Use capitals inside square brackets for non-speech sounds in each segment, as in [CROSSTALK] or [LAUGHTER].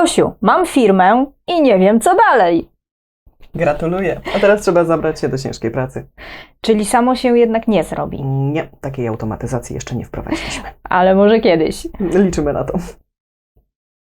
Gosiu, mam firmę i nie wiem co dalej. Gratuluję. A teraz trzeba zabrać się do ciężkiej pracy. Czyli samo się jednak nie zrobi, Nie, takiej automatyzacji jeszcze nie wprowadziliśmy. [LAUGHS] ale może kiedyś. Liczymy na to.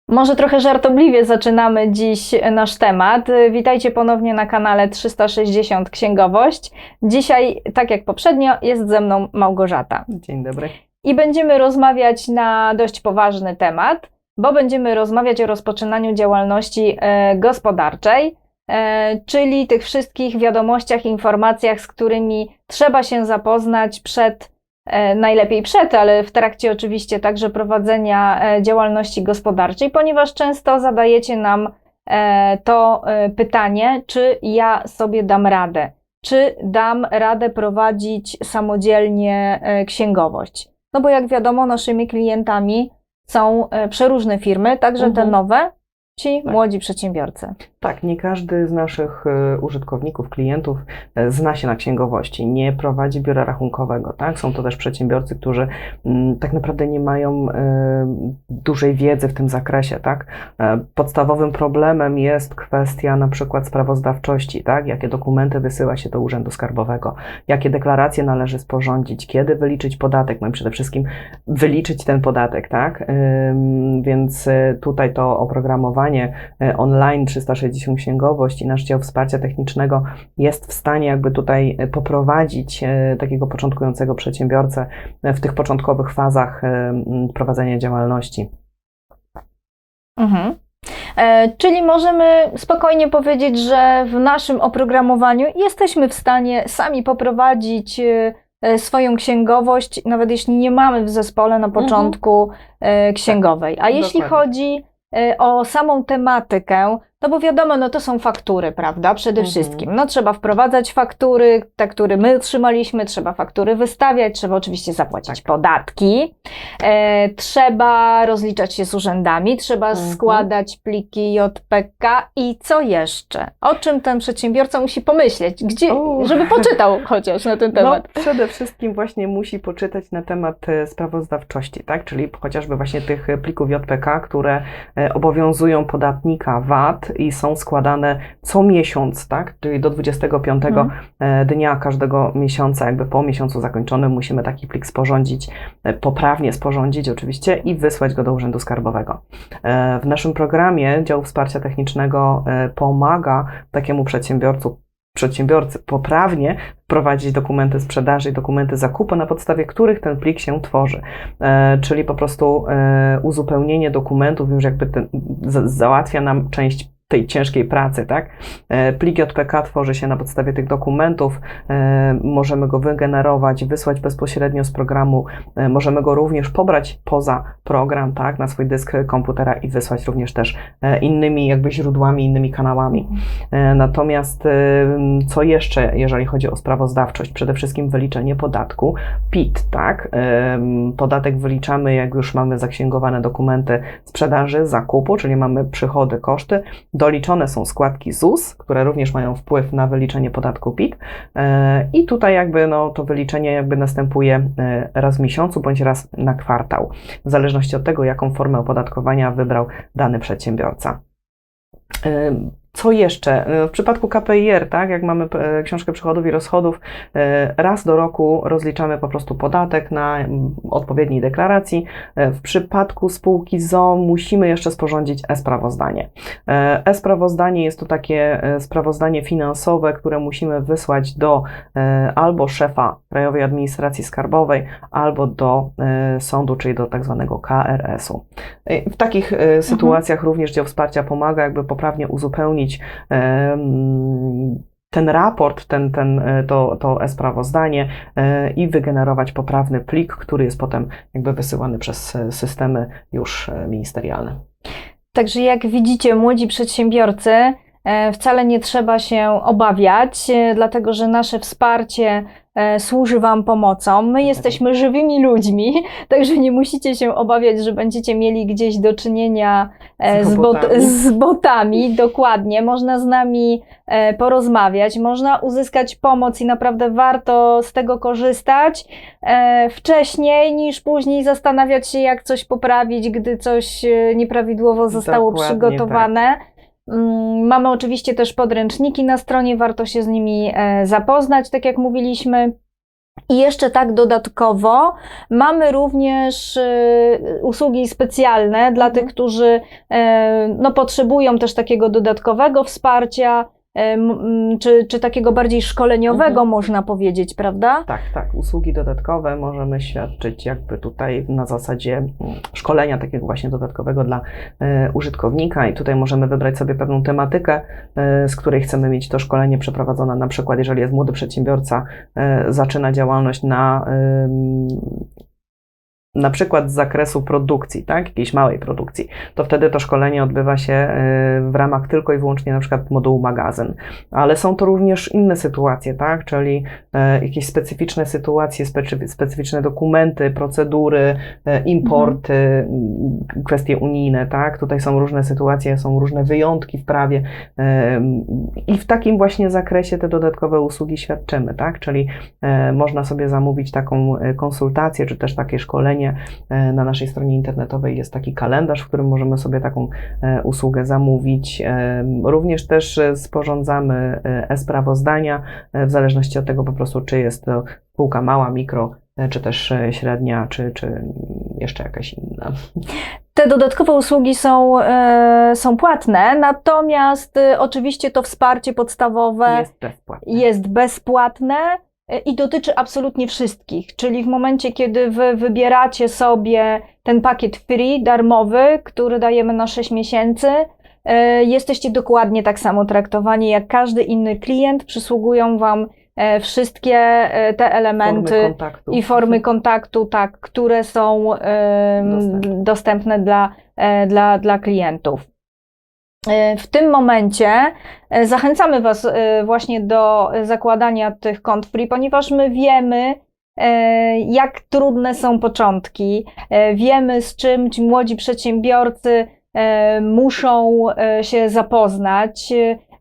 Może trochę żartobliwie zaczynamy dziś nasz temat. Witajcie ponownie na kanale 360 Księgowość. Dzisiaj, tak jak poprzednio, jest ze mną Małgorzata. Dzień dobry. I będziemy rozmawiać na dość poważny temat, bo będziemy rozmawiać o rozpoczynaniu działalności e, gospodarczej, e, czyli tych wszystkich wiadomościach, informacjach, z którymi trzeba się zapoznać przed, e, najlepiej przed, ale w trakcie oczywiście także prowadzenia działalności gospodarczej, ponieważ często zadajecie nam to pytanie, czy ja sobie dam radę, czy dam radę prowadzić samodzielnie księgowość. No bo jak wiadomo, naszymi klientami są e, przeróżne firmy, także te Mhm. nowe, ci Tak. młodzi przedsiębiorcy. Tak, nie każdy z naszych e, użytkowników, klientów e, zna się na księgowości, nie prowadzi biura rachunkowego, tak? Są to też przedsiębiorcy, którzy mm, tak naprawdę nie mają e, dużej wiedzy w tym zakresie, tak? Podstawowym problemem jest kwestia na przykład sprawozdawczości, tak? Jakie dokumenty wysyła się do Urzędu Skarbowego, jakie deklaracje należy sporządzić, kiedy wyliczyć podatek, no i przede wszystkim wyliczyć ten podatek, tak? Więc tutaj to oprogramowanie online 360 księgowość i nasz dział wsparcia technicznego jest w stanie jakby tutaj e, poprowadzić e, takiego początkującego przedsiębiorcę e, w tych początkowych fazach prowadzenia działalności. Mhm. Czyli możemy spokojnie powiedzieć, że w naszym oprogramowaniu jesteśmy w stanie sami poprowadzić swoją księgowość, nawet jeśli nie mamy w zespole na początku e, księgowej. A jeśli dokładnie. chodzi e, o samą tematykę, no bo wiadomo, no to są faktury, prawda? Przede Mhm. wszystkim. No trzeba wprowadzać faktury, te, które my otrzymaliśmy, trzeba faktury wystawiać, trzeba oczywiście zapłacić Tak. podatki, e, trzeba rozliczać się z urzędami, trzeba Mhm. składać pliki JPK i co jeszcze? O czym ten przedsiębiorca musi pomyśleć? Gdzie, O. żeby poczytał chociaż na ten temat. No, przede wszystkim właśnie musi poczytać na temat e, sprawozdawczości, tak? Czyli chociażby właśnie tych plików JPK, które e, obowiązują podatnika VAT i są składane co miesiąc, tak? Czyli do 25 Mhm. e, dnia każdego miesiąca, jakby po miesiącu zakończonym musimy taki plik sporządzić, e, poprawnie sporządzić oczywiście i wysłać go do Urzędu Skarbowego. E, W naszym programie dział wsparcia technicznego pomaga takiemu przedsiębiorcu przedsiębiorcy poprawnie prowadzić dokumenty sprzedaży i dokumenty zakupu, na podstawie których ten plik się tworzy. E, czyli po prostu e, uzupełnienie dokumentów już jakby ten, za, załatwia nam część tej ciężkiej pracy, tak? E, plik JPK tworzy się na podstawie tych dokumentów, e, możemy go wygenerować, wysłać bezpośrednio z programu, e, możemy go również pobrać poza program, tak, na swój dysk komputera i wysłać również też innymi jakby źródłami, innymi kanałami. Natomiast co jeszcze, jeżeli chodzi o sprawozdawczość? Przede wszystkim wyliczenie podatku PIT, tak? Podatek wyliczamy, jak już mamy zaksięgowane dokumenty sprzedaży, zakupu, czyli mamy przychody, koszty. Doliczone są składki ZUS, które również mają wpływ na wyliczenie podatku PIT. E, I tutaj jakby no, to wyliczenie jakby następuje e, raz w miesiącu bądź raz na kwartał, w zależności od tego, jaką formę opodatkowania wybrał dany przedsiębiorca. Co jeszcze? Y, W przypadku KPIR, tak, jak mamy e, książkę przychodów i rozchodów, e, raz do roku rozliczamy po prostu podatek na mm, odpowiedniej deklaracji. E, W przypadku spółki ZO musimy jeszcze sporządzić e-sprawozdanie. E, E-sprawozdanie jest to takie e, sprawozdanie finansowe, które musimy wysłać do e, albo szefa Krajowej Administracji Skarbowej, albo do e, sądu, czyli do tak zwanego KRS-u. E, W takich e, sytuacjach również dział wsparcia pomaga jakby poprawnie uzupełnić ten raport, ten, ten, e, to, to e-sprawozdanie e, i wygenerować poprawny plik, który jest potem jakby wysyłany przez e, systemy już ministerialne. Także jak widzicie, młodzi przedsiębiorcy, wcale nie trzeba się obawiać, dlatego że nasze wsparcie służy Wam pomocą. My jesteśmy żywymi ludźmi, [LAUGHS] także nie musicie się obawiać, że będziecie mieli gdzieś do czynienia e, Z z, bot, robotami. z botami. Dokładnie, można z nami e, porozmawiać, można uzyskać pomoc i naprawdę warto z tego korzystać e, wcześniej niż później zastanawiać się, jak coś poprawić, gdy coś e, nieprawidłowo zostało Dokładnie przygotowane. Mm, Mamy oczywiście też podręczniki na stronie, warto się z nimi e, zapoznać, tak jak mówiliśmy. I jeszcze tak dodatkowo mamy również e, usługi specjalne dla tych, którzy e, no, potrzebują też takiego dodatkowego wsparcia, czy, czy takiego bardziej szkoleniowego, Mhm. można powiedzieć, prawda? Tak, tak. Usługi dodatkowe możemy świadczyć jakby tutaj na zasadzie mm, szkolenia takiego właśnie dodatkowego dla e, użytkownika i tutaj możemy wybrać sobie pewną tematykę, e, z której chcemy mieć to szkolenie przeprowadzone. Na przykład, jeżeli jest młody przedsiębiorca, e, zaczyna działalność na na przykład z zakresu produkcji, tak, jakiejś małej produkcji, to wtedy to szkolenie odbywa się e, w ramach tylko i wyłącznie na przykład modułu magazyn. Ale są to również inne sytuacje, tak, czyli e, jakieś specyficzne sytuacje, specy- specyficzne dokumenty, procedury, e, importy, m, kwestie unijne, tak, tutaj są różne sytuacje, są różne wyjątki w prawie i w takim właśnie zakresie te dodatkowe usługi świadczymy, tak, czyli e, można sobie zamówić taką konsultację, czy też takie szkolenie. E, Na naszej stronie internetowej jest taki kalendarz, w którym możemy sobie taką e, usługę zamówić. E, Również też sporządzamy e-sprawozdania, w zależności od tego po prostu, czy jest to spółka mała, mikro, czy też średnia, czy, czy jeszcze jakaś inna. Te dodatkowe usługi są, są płatne, natomiast oczywiście to wsparcie podstawowe Jest bezpłatne. jest bezpłatne i dotyczy absolutnie wszystkich. Czyli w momencie, kiedy wy wybieracie sobie ten pakiet free, darmowy, który dajemy na 6 miesięcy, e, jesteście dokładnie tak samo traktowani jak każdy inny klient. Przysługują Wam e, wszystkie e, te elementy Formy i formy kontaktu, tak, które są Dostępne. dostępne dla, dla, dla klientów. E, W tym momencie e, zachęcamy Was e, właśnie do zakładania tych kont free, ponieważ my wiemy, jak trudne są początki. Wiemy, z czym ci młodzi przedsiębiorcy muszą się zapoznać.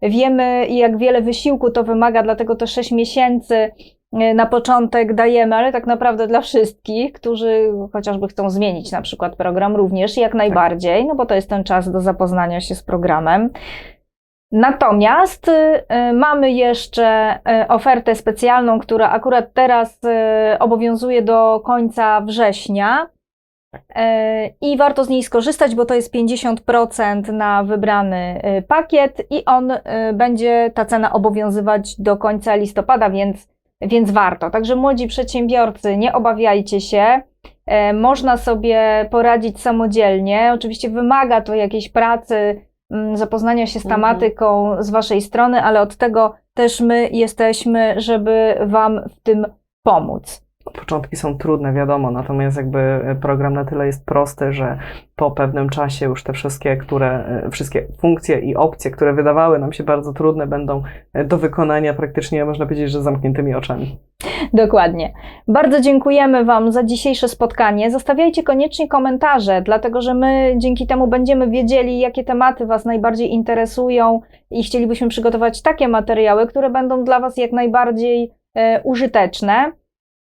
Wiemy, jak wiele wysiłku to wymaga, dlatego te 6 miesięcy na początek dajemy, ale tak naprawdę dla wszystkich, którzy chociażby chcą zmienić na przykład program, również jak najbardziej, no bo to jest ten czas do zapoznania się z programem. Natomiast y, mamy jeszcze y, ofertę specjalną, która akurat teraz y, obowiązuje do końca września. Y, I warto z niej skorzystać, bo to jest 50% na wybrany y, pakiet i on y, będzie ta cena obowiązywać do końca listopada, więc, więc warto. Także młodzi przedsiębiorcy, nie obawiajcie się. E, Można sobie poradzić samodzielnie. Oczywiście wymaga to jakiejś pracy, mm, zapoznania się z Mhm. tematyką z Waszej strony, ale od tego też my jesteśmy, żeby Wam w tym pomóc. Początki są trudne, wiadomo, natomiast jakby e, program na tyle jest prosty, że po pewnym czasie już te wszystkie, które, e, wszystkie funkcje i opcje, które wydawały nam się bardzo trudne, będą e, do wykonania praktycznie, można powiedzieć, że zamkniętymi oczami. Dokładnie. Bardzo dziękujemy Wam za dzisiejsze spotkanie. Zostawiajcie koniecznie komentarze, dlatego że my dzięki temu będziemy wiedzieli, jakie tematy Was najbardziej interesują i chcielibyśmy przygotować takie materiały, które będą dla Was jak najbardziej e, użyteczne.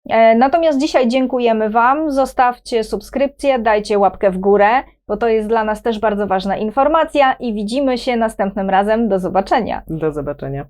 E, natomiast dzisiaj dziękujemy Wam. Zostawcie subskrypcję, dajcie łapkę w górę, bo to jest dla nas też bardzo ważna informacja i widzimy się następnym razem. Do zobaczenia. Do zobaczenia.